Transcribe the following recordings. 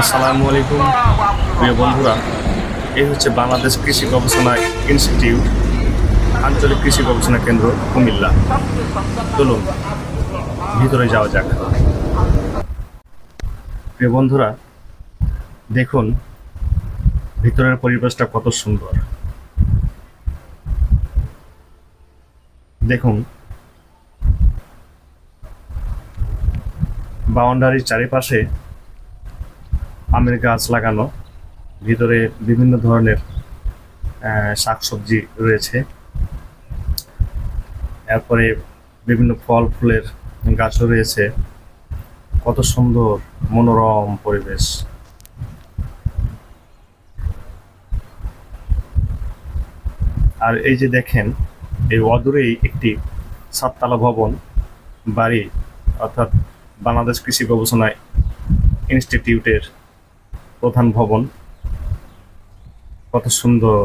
আসসালামু আলাইকুম, প্রিয় বন্ধুরা। এই হচ্ছে বাংলাদেশ কৃষি গবেষণা ইনস্টিটিউট, আঞ্চলিক কৃষি গবেষণা কেন্দ্র, কুমিল্লা। চলুন, ভিতরে যাওয়া যাক। প্রিয় বন্ধুরা, দেখুন, ভিতরের পরিবেশটা কত সুন্দর। দেখুন, বাউন্ডারির চারিপাশে আমের গাছ লাগানো। ভিতরে বিভিন্ন ধরনের শাকসবজি রয়েছে। এরপরে বিভিন্ন ফল ফুলের গাছও রয়েছে। কত সুন্দর মনোরম পরিবেশ। আর এই যে দেখেন, এই অদূরেই একটি সাততলা ভবন, বাড়ি, অর্থাৎ বাংলাদেশ কৃষি গবেষণা ইনস্টিটিউটের প্রধান ভবন। কত সুন্দর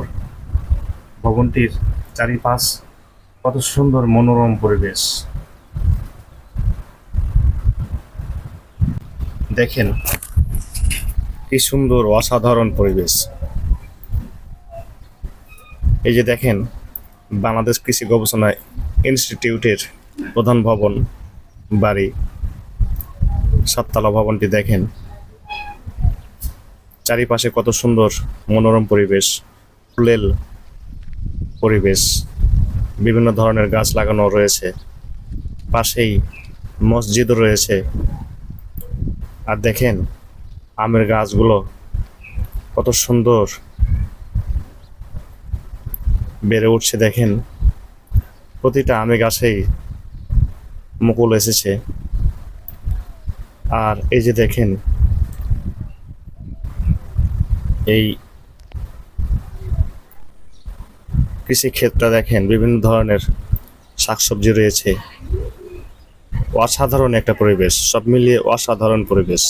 ভবনটির চারিপাশ, কত সুন্দর মনোরম পরিবেশ। দেখেন কি সুন্দর অসাধারণ পরিবেশ। এই যে দেখেন, বাংলাদেশ কৃষি গবেষণা ইনস্টিটিউটের প্রধান ভবন বাড়ি। সাততলা ভবনটি দেখেন। চারিপাশে কত সুন্দর মনোরম পরিবেশ, ফুলেল পরিবেশ, বিভিন্ন ধরনের গাছ লাগানো রয়েছে, পাশেই মসজিদও রয়েছে। আর দেখেন আমের গাছগুলো কত সুন্দর বেড়ে উঠছে, দেখেন। প্রতিটা আমে গাছেই মুকুল এসেছে। আর এই যে দেখেন এই কৃষি ক্ষেত্রে দেখেন বিভিন্ন ধরনের শাকসবজি রয়েছে। অসাধারণ একটা পরিবেশ, সব মিলিয়ে অসাধারণ পরিবেশ।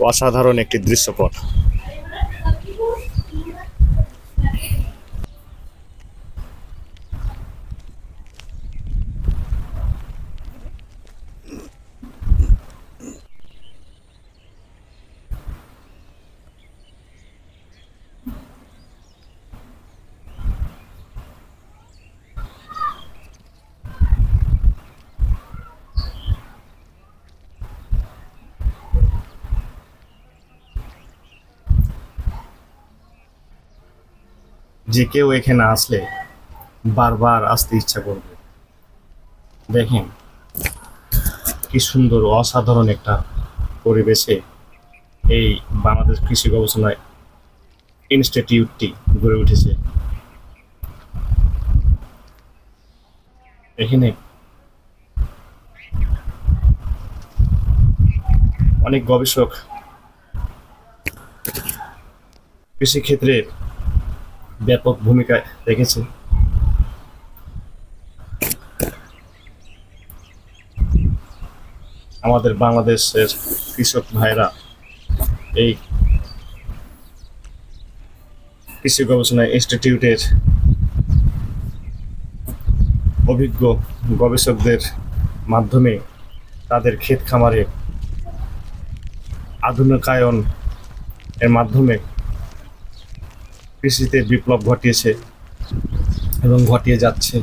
অসাধারণ একটি দৃশ্যপট। যে কেউ এখানে আসলে বারবার আসতে ইচ্ছা করবে। দেখেন, কি সুন্দর, অসাধারণ একটা পরিবেশে এই বাংলাদেশ কৃষি গবেষণা ইনস্টিটিউটটি গড়ে উঠেছে। এখানে অনেক গবেষক কৃষিক্ষেত্রে ব্যাপক ভূমিকা রেখেছে। আমাদের বাংলাদেশের কৃষক ভাইরা এই কৃষি গবেষণা ইনস্টিটিউটের অভিজ্ঞ গবেষকদের মাধ্যমে তাদের ক্ষেত খামারে আধুনিকায়ন এর মাধ্যমে কৃষিতে বিপ্লব ঘটিয়েছে এবং ঘটিয়ে যাচ্ছে।